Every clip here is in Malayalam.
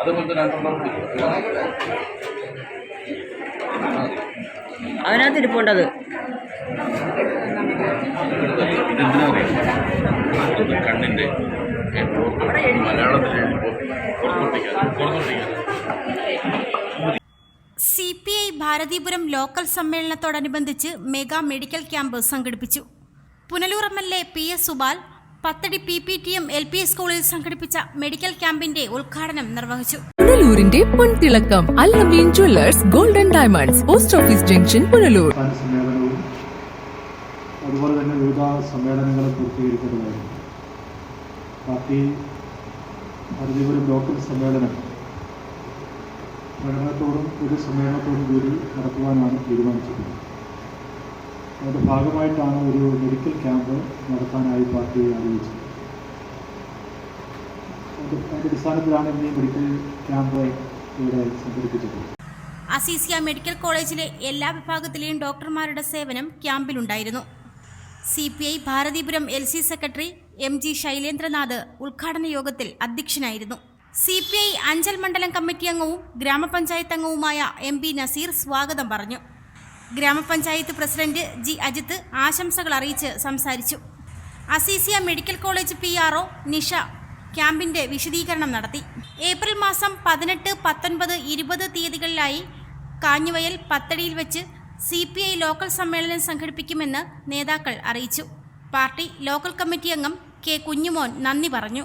അതുപോലത്തെ രണ്ടെണ്ണം. അതിനകത്ത് ഇരിപ്പുണ്ടത് ഇതെന്തിനാ അറിയാം കണ്ണിന്റെ മലയാളത്തിൽ C P I Bharathipuram local സമ്മേളനത്തോടനുബന്ധിച്ച് mega medical camp സംഘടിപ്പിച്ചു. Punalur M L A P S Subal Pathady P P T M L P സ്കൂളിൽ സംഘടിപ്പിച്ച മെഡിക്കൽ ക്യാമ്പിന്റെ ഉദ്ഘാടനം നിർവഹിച്ചു. പുനലൂരിന്റെ പൊൻതിളക്കം Allameen jewellers golden diamonds post office junction Punalur. അതുപോലെ തന്നെ വിവിധ സമ്മേളനങ്ങൾ പൂർത്തീകരിക്കുന്നതായിരുന്നു. പാർട്ടി ഭാരതീപുരം ലോക്കൽ സമ്മേളനം പഠനത്തോടും ഒരു സമ്മേളനത്തോടും കൂടി നടത്തുവാനാണ് തീരുമാനിച്ചിട്ടുള്ളത്. അതിന്റെ ഭാഗമായിട്ടാണ് ഒരു മെഡിക്കൽ ക്യാമ്പ് നടത്താനായി പാർട്ടി ഈ മെഡിക്കൽ ക്യാമ്പ് അസീസിയ മെഡിക്കൽ കോളേജിലെ എല്ലാ വിഭാഗത്തിലെയും ഡോക്ടർമാരുടെ സേവനം ക്യാമ്പിലുണ്ടായിരുന്നു. C P I Bharathipuram L C secretary M G Sailendranath ഉദ്ഘാടന യോഗത്തിൽ അധ്യക്ഷനായിരുന്നു. സി പി ഐ അഞ്ചൽ മണ്ഡലം കമ്മിറ്റി അംഗവും ഗ്രാമപഞ്ചായത്ത് അംഗവുമായ എം പി നസീർ സ്വാഗതം പറഞ്ഞു. ഗ്രാമപഞ്ചായത്ത് പ്രസിഡന്റ് ജി അജിത്ത് ആശംസകൾ അറിയിച്ച് സംസാരിച്ചു. Azeezia medical college P R Nisha ക്യാമ്പിന്റെ വിശദീകരണം നടത്തി. ഏപ്രിൽ മാസം പതിനെട്ട് പത്തൊൻപത് ഇരുപത് തീയതികളിലായി കാഞ്ഞുവയൽ പത്തടിയിൽ വെച്ച് സി പി ഐ ലോക്കൽ സമ്മേളനം സംഘടിപ്പിക്കുമെന്ന് നേതാക്കൾ അറിയിച്ചു. പാർട്ടി ലോക്കൽ കമ്മിറ്റി അംഗം കെ കുഞ്ഞുമോൻ നന്ദി പറഞ്ഞു.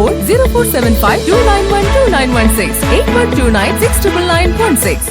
Four zero four seven five two nine one two nine one six eight one two nine six triple nine one six